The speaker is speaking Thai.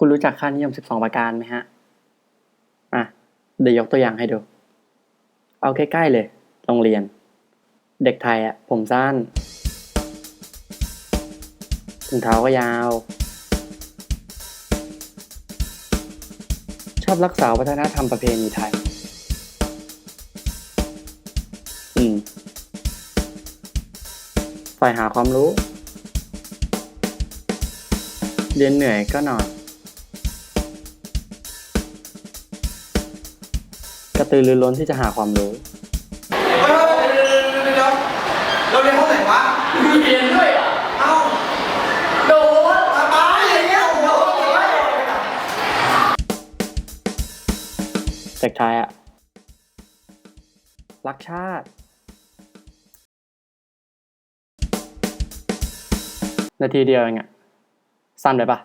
คุณรู้จักค่านิยม 12 ประการไหมฮะ อะ เดี๋ยวยกตัวอย่างให้ดู เอาใกล้ๆเลย โรงเรียน เด็กไทยอะผมสั้นถุงเท้าก็ยาว ชอบรักษาวัฒนธรรมประเพณีไทย อืมฝ่ายหาความรู้ เรียนเหนื่อยก็นอน กระตือรือร้นที่จะหาความรู้ เฮ้ยเดี๋ยวเดี๋ยวเดี๋ยวเราเรียนห้องไหนวะเรียนด้วยเหรอเอ้าโดนตาตายอย่างเงี้ยโอ้โหเด็กไทยอะรักชาติ นาทีเดียวเองอะสั้นไปปะ